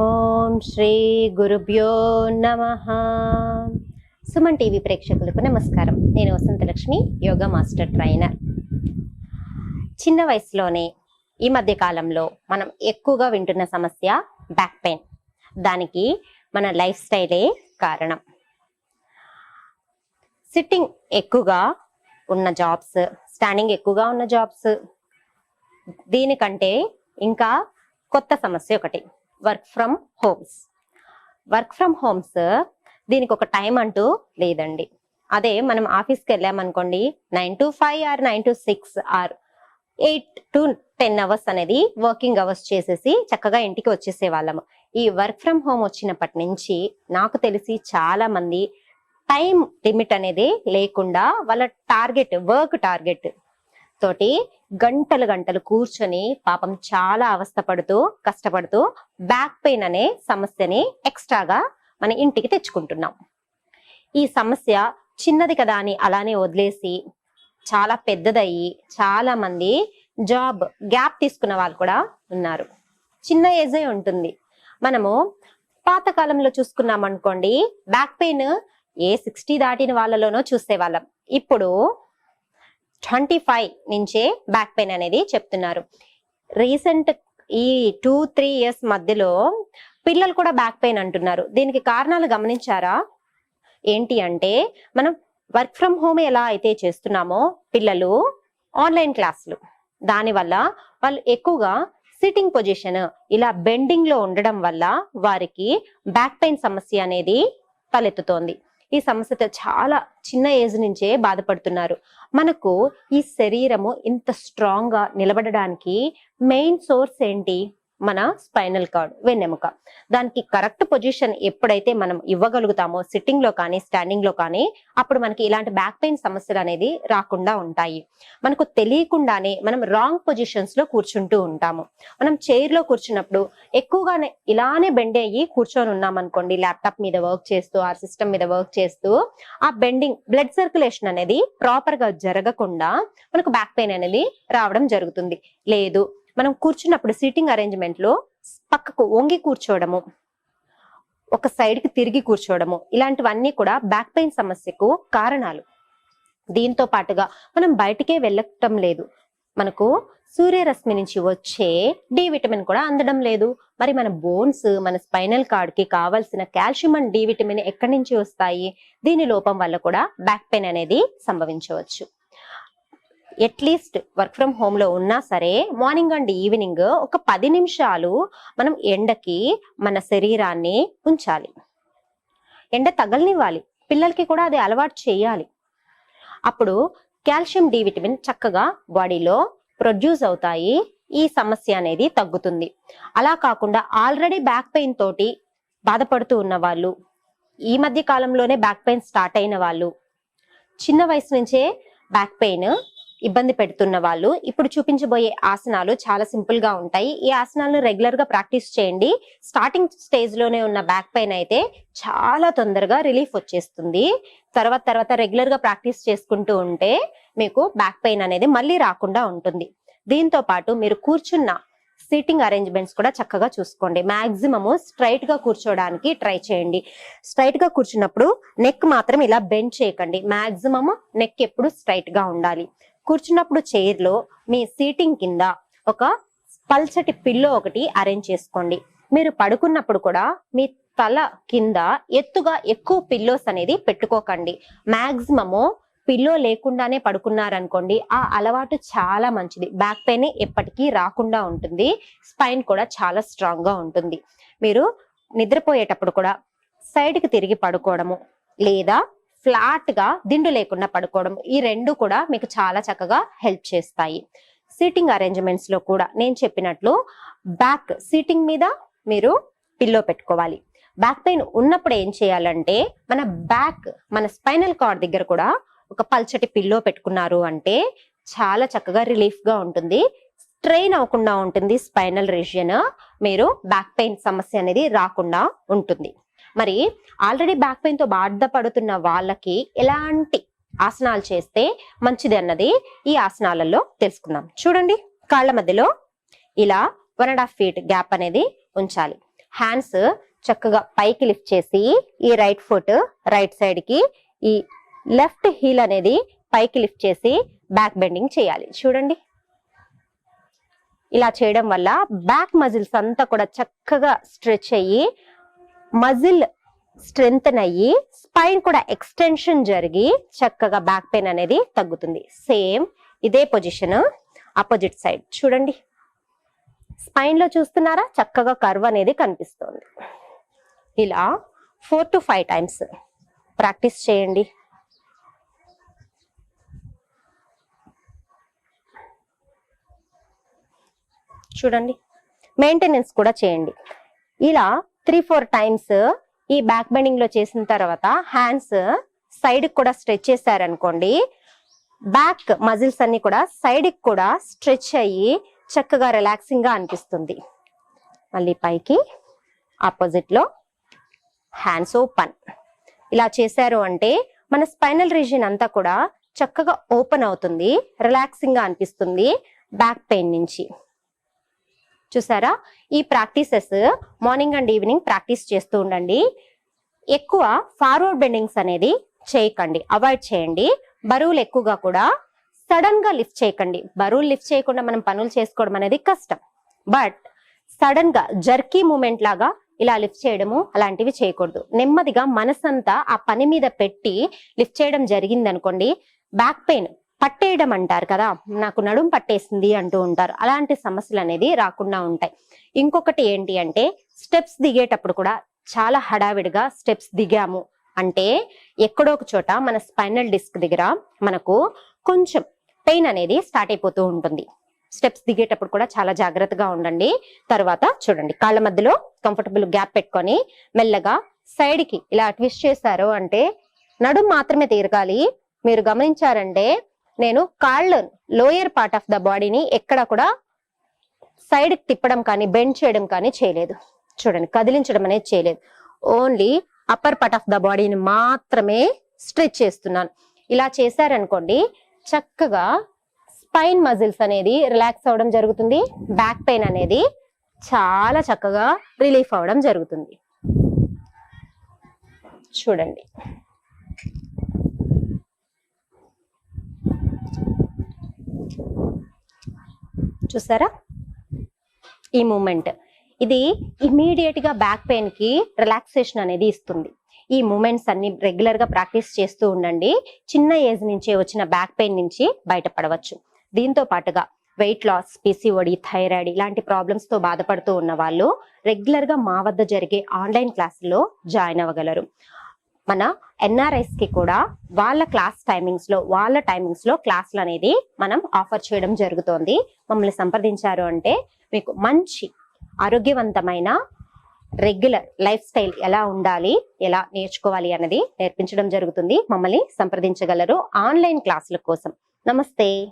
ఓం శ్రీ గురుభ్యో నమ. సుమన్ టీవీ ప్రేక్షకులకు నమస్కారం. నేను వసంతలక్ష్మి యోగా మాస్టర్ ట్రైనర్. చిన్న వయసులోనే ఈ మధ్య కాలంలో మనం ఎక్కువగా వింటున్న సమస్య బ్యాక్ పెయిన్. దానికి మన లైఫ్ స్టైలే కారణం. సిట్టింగ్ ఎక్కువగా ఉన్న జాబ్స్ స్టాండింగ్ ఎక్కువగా ఉన్న జాబ్స్ దీనికంటే ఇంకా కొత్త సమస్య ఒకటి. Work from homes. Work from homes దీనికి ఒక టైం అంటూ లేదండి. అదే మనం ఆఫీస్కి వెళ్ళామనుకోండి nine to five or nine to six or eight to ten hours అనేది వర్కింగ్ అవర్స్ చేసేసి చక్కగా ఇంటికి వచ్చేసే వాళ్ళము ఈ వర్క్ ఫ్రమ్ హోమ్ వచ్చినప్పటి నుంచి నాకు తెలిసి చాలా మంది టైం లిమిట్ అనేది లేకుండా వాళ్ళ టార్గెట్ వర్క్ టార్గెట్ తోటి గంటలు గంటలు కూర్చొని పాపం చాలా అవస్థపడుతూ కష్టపడుతూ బ్యాక్ పెయిన్ అనే సమస్యని ఎక్స్ట్రాగా మన ఇంటికి తెచ్చుకుంటున్నాం. ఈ సమస్య చిన్నది కదా అని అలానే వదిలేసి చాలా పెద్దదయ్యి చాలా మంది జాబ్ గ్యాప్ తీసుకున్న వాళ్ళు కూడా ఉన్నారు. చిన్న ఏజే ఉంటుంది. మనము పాతకాలంలో చూసుకున్నాం అనుకోండి బ్యాక్ పెయిన్ ఏ సిక్స్టీ దాటిన వాళ్ళలోనో చూసేవాళ్ళం. ఇప్పుడు ట్వంటీ ఫైవ్ నుంచే బ్యాక్ పెయిన్ అనేది చెప్తున్నారు. రీసెంట్ ఈ టూ త్రీ ఇయర్స్ మధ్యలో పిల్లలు కూడా బ్యాక్ పెయిన్ అంటున్నారు. దీనికి కారణాలు గమనించారా? ఏంటి అంటే మనం వర్క్ ఫ్రమ్ హోమ్ ఎలా అయితే చేస్తున్నామో పిల్లలు ఆన్లైన్ క్లాసులు దానివల్ల వాళ్ళు ఎక్కువగా సిట్టింగ్ పొజిషన్ ఇలా బెండింగ్లో ఉండడం వల్ల వారికి బ్యాక్ పెయిన్ సమస్య అనేది తలెత్తుతోంది. ఈ సమస్యతో చాలా చిన్న ఏజ్ నుంచే బాధపడుతున్నారు. మనకు ఈ శరీరము ఇంత స్ట్రాంగ్గా నిలబడడానికి మెయిన్ సోర్స్ ఏంటి? మన స్పైనల్ కార్డ్ వెన్నెముక. దానికి కరెక్ట్ పొజిషన్ ఎప్పుడైతే మనం ఇవ్వగలుగుతామో సిట్టింగ్లో కానీ స్టాండింగ్లో కానీ అప్పుడు మనకి ఇలాంటి బ్యాక్ పెయిన్ సమస్యలు అనేది రాకుండా ఉంటాయి. మనకు తెలియకుండానే మనం రాంగ్ పొజిషన్స్లో కూర్చుంటూ ఉంటాము. మనం చైర్లో కూర్చున్నప్పుడు ఎక్కువగానే ఇలానే బెండ్ అయ్యి కూర్చొని ఉన్నాం అనుకోండి ల్యాప్టాప్ మీద వర్క్ చేస్తూ ఆ సిస్టమ్ మీద వర్క్ చేస్తూ ఆ బెండింగ్ బ్లడ్ సర్క్యులేషన్ అనేది ప్రాపర్గా జరగకుండా మనకు బ్యాక్ పెయిన్ అనేది రావడం జరుగుతుంది. లేదు మనం కూర్చున్నప్పుడు సీటింగ్ అరేంజ్మెంట్లో పక్కకు వంగి కూర్చోవడము ఒక సైడ్కి తిరిగి కూర్చోవడము ఇలాంటివన్నీ కూడా బ్యాక్ పెయిన్ సమస్యకు కారణాలు. దీంతో పాటుగా మనం బయటికే వెళ్ళటం లేదు. మనకు సూర్యరశ్మి నుంచి వచ్చే డి విటమిన్ కూడా అందడం లేదు. మరి మన బోన్స్ మన స్పైనల్ కార్డ్కి కావాల్సిన కాల్షియం అండ్ డి విటమిన్ ఎక్కడి నుంచి వస్తాయి? దీని లోపం వల్ల కూడా బ్యాక్ పెయిన్ అనేది సంభవించవచ్చు. ఎట్లీస్ట్ వర్క్ ఫ్రమ్ హోమ్లో ఉన్నా సరే మార్నింగ్ అండ్ ఈవినింగ్ ఒక పది నిమిషాలు మనం ఎండకి మన శరీరాన్ని ఉంచాలి. ఎండ తగలనివ్వాలి. పిల్లలకి కూడా అది అలవాటు చేయాలి. అప్పుడు కాల్షియం డి విటమిన్ చక్కగా బాడీలో ప్రొడ్యూస్ అవుతాయి. ఈ సమస్య అనేది తగ్గుతుంది. అలా కాకుండా ఆల్రెడీ బ్యాక్ పెయిన్ తోటి బాధపడుతూ ఉన్న వాళ్ళు ఈ మధ్య కాలంలోనే బ్యాక్ పెయిన్ స్టార్ట్ అయిన వాళ్ళు చిన్న వయసు నుంచే బ్యాక్ పెయిన్ ఇబ్బంది పెడుతున్న వాళ్ళు. ఇప్పుడు చూపించబోయే ఆసనాలు చాలా సింపుల్గా ఉంటాయి. ఈ ఆసనాలను రెగ్యులర్గా ప్రాక్టీస్ చేయండి. స్టార్టింగ్ స్టేజ్లోనే ఉన్న బ్యాక్ పెయిన్ అయితే చాలా తొందరగా రిలీఫ్ వచ్చేస్తుంది. తర్వాత తర్వాత రెగ్యులర్గా ప్రాక్టీస్ చేసుకుంటూ ఉంటే మీకు బ్యాక్ పెయిన్ అనేది మళ్ళీ రాకుండా ఉంటుంది. దీంతో పాటు మీరు కూర్చున్న సీటింగ్ అరేంజ్మెంట్స్ కూడా చక్కగా చూసుకోండి. మాక్సిమము స్ట్రైట్గా కూర్చోడానికి ట్రై చేయండి. స్ట్రైట్గా కూర్చున్నప్పుడు నెక్ మాత్రం ఇలా బెండ్ చేయకండి. మాక్సిమం నెక్ ఎప్పుడు స్ట్రైట్గా ఉండాలి. కూర్చున్నప్పుడు చైర్లో మీ సీటింగ్ కింద ఒక పల్చటి పిల్లో ఒకటి అరేంజ్ చేసుకోండి. మీరు పడుకున్నప్పుడు కూడా మీ తల కింద ఎత్తుగా ఎక్కువ పిల్లోస్ అనేది పెట్టుకోకండి. మాక్సిమము పిల్లో లేకుండానే పడుకున్నారనుకోండి ఆ అలవాటు చాలా మంచిది. బ్యాక్ పెయిన్ ఎప్పటికీ రాకుండా ఉంటుంది. స్పైన్ కూడా చాలా స్ట్రాంగ్గా ఉంటుంది. మీరు నిద్రపోయేటప్పుడు కూడా సైడ్కి తిరిగి పడుకోవడము లేదా ఫ్లాట్గా దిండు లేకుండా పడుకోవడం. ఈ రెండు కూడా మీకు చాలా చక్కగా హెల్ప్ చేస్తాయి. సీటింగ్ అరేంజ్మెంట్స్లో కూడా నేను చెప్పినట్లు బ్యాక్ సీటింగ్ మీద మీరు పిల్లో పెట్టుకోవాలి. బ్యాక్ పెయిన్ ఉన్నప్పుడు ఏం చేయాలంటే మన బ్యాక్ మన స్పైనల్ కార్డ్ దగ్గర కూడా ఒక పల్చటి పిల్లో పెట్టుకున్నారు అంటే చాలా చక్కగా రిలీఫ్గా ఉంటుంది. స్ట్రెయిన్ అవ్వకుండా ఉంటుంది స్పైనల్ రీజియన్. మీరు బ్యాక్ పెయిన్ సమస్య అనేది రాకుండా ఉంటుంది. మరి ఆల్రెడీ బ్యాక్ పెయిన్తో బాధపడుతున్న వాళ్ళకి ఎలాంటి ఆసనాలు చేస్తే మంచిది అన్నది ఈ ఆసనాలలో తెలుసుకుందాం. చూడండి కాళ్ళ మధ్యలో ఇలా one and half feet gap అనేది ఉంచాలి. హ్యాండ్స్ చక్కగా పైకి లిఫ్ట్ చేసి ఈ రైట్ ఫుట్ రైట్ సైడ్కి ఈ లెఫ్ట్ హీల్ అనేది పైకి లిఫ్ట్ చేసి బ్యాక్ బెండింగ్ చేయాలి. చూడండి. ఇలా చేయడం వల్ల బ్యాక్ మజిల్స్ అంతా కూడా చక్కగా స్ట్రెచ్ అయ్యి మజిల్ స్ట్రెంగ్త్ అయ్యి స్పైన్ కూడా ఎక్స్టెన్షన్ జరిగి చక్కగా బ్యాక్ పెయిన్ అనేది తగ్గుతుంది. సేమ్ ఇదే పొజిషన్ ఆపోజిట్ సైడ్. చూడండి. స్పైన్లో చూస్తున్నారా? చక్కగా కర్వ్ అనేది కనిపిస్తుంది. ఇలా four to five times practice చేయండి. చూడండి. మెయింటెనెన్స్ కూడా చేయండి. ఇలా త్రీ ఫోర్ టైమ్స్ ఈ బ్యాక్ బెండింగ్లో చేసిన తర్వాత హ్యాండ్స్ సైడ్ కూడా స్ట్రెచ్ చేశారనుకోండి. బ్యాక్ మజిల్స్ అన్ని కూడా సైడ్ కూడా స్ట్రెచ్ అయ్యి చక్కగా రిలాక్సింగ్గా అనిపిస్తుంది. మళ్ళీ పైకి ఆపోజిట్లో హ్యాండ్స్ ఓపెన్. ఇలా చేశారు అంటే మన స్పైనల్ రీజియన్ అంతా కూడా చక్కగా ఓపెన్ అవుతుంది రిలాక్సింగ్గా అనిపిస్తుంది బ్యాక్ పెయిన్ నుంచి. చూసారా? ఈ practices morning and evening practice చేస్తూ ఉండండి. ఎక్కువ ఫార్వర్డ్ బెండింగ్స్ అనేది చేయకండి. అవాయిడ్ చేయండి. బరువులు ఎక్కువగా కూడా సడన్గా లిఫ్ట్ చేయకండి. బరువులు లిఫ్ట్ చేయకుండా మనం పనులు చేసుకోవడం అనేది కష్టం. బట్ సడన్గా జర్కీ మూమెంట్ లాగా ఇలా లిఫ్ట్ చేయడము అలాంటివి చేయకూడదు. నెమ్మదిగా మనసంతా ఆ పని మీద పెట్టి లిఫ్ట్ చేయడం జరిగింది అనుకోండి బ్యాక్ పెయిన్ పట్టేయడం అంటారు కదా నాకు నడుం పట్టేసింది అంటూ ఉంటారు. అలాంటి సమస్యలు అనేది రాకుండా ఉంటాయి. ఇంకొకటి ఏంటి అంటే స్టెప్స్ దిగేటప్పుడు కూడా చాలా హడావిడిగా స్టెప్స్ దిగాము అంటే ఎక్కడో ఒక చోట మన స్పైనల్ డిస్క్ దగ్గర మనకు కొంచెం పెయిన్ అనేది స్టార్ట్ అయిపోతూ ఉంటుంది. స్టెప్స్ దిగేటప్పుడు కూడా చాలా జాగ్రత్తగా ఉండండి. తర్వాత చూడండి కాళ్ళ మధ్యలో కంఫర్టబుల్ గ్యాప్ పెట్టుకొని మెల్లగా సైడ్కి ఇలా ట్విస్ట్ చేశారు అంటే నడుం మాత్రమే తిరగాలి. మీరు గమనించారంటే నేను కాళ్ళు లోయర్ పార్ట్ ఆఫ్ ద బాడీని ఎక్కడ కూడా సైడ్కి తిప్పడం కానీ బెండ్ చేయడం కానీ చేయలేదు. చూడండి కదిలించడం అనేది చేయలేదు. Only upper part of the బాడీని మాత్రమే స్ట్రెచ్ చేస్తున్నాను. ఇలా చేశారనుకోండి చక్కగా స్పైన్ మజిల్స్ అనేది రిలాక్స్ అవ్వడం జరుగుతుంది. బ్యాక్ పెయిన్ అనేది చాలా చక్కగా రిలీఫ్ అవ్వడం జరుగుతుంది. చూడండి. చూసారా? ఈ మూమెంట్. ఇది ఇమీడియట్గా బ్యాక్ పెయిన్కి రిలాక్సేషన్ అనేది ఇస్తుంది. ఈ మూమెంట్స్ అన్ని రెగ్యులర్గా ప్రాక్టీస్ చేస్తూ ఉండండి. చిన్న ఏజ్ నుంచే వచ్చిన బ్యాక్ పెయిన్ నుంచి బయటపడవచ్చు. దీంతో పాటుగా వెయిట్ లాస్ పీసీఓడి థైరాయిడ్ ఇలాంటి ప్రాబ్లమ్స్తో బాధపడుతూ ఉన్న వాళ్ళు రెగ్యులర్గా మా వద్ద జరిగే ఆన్లైన్ క్లాసులో జాయిన్ అవ్వగలరు. మన ఎన్ఆర్ఐస్కి కూడా వాళ్ళ క్లాస్ టైమింగ్స్లో వాళ్ళ టైమింగ్స్లో క్లాసులు అనేది మనం ఆఫర్ చేయడం జరుగుతోంది. మమ్మల్ని సంప్రదించారు అంటే మీకు మంచి ఆరోగ్యవంతమైన రెగ్యులర్ లైఫ్ స్టైల్ ఎలా ఉండాలి ఎలా నేర్చుకోవాలి అనేది నేర్పించడం జరుగుతుంది. మమ్మల్ని సంప్రదించగలరు ఆన్లైన్ క్లాసుల కోసం. నమస్తే.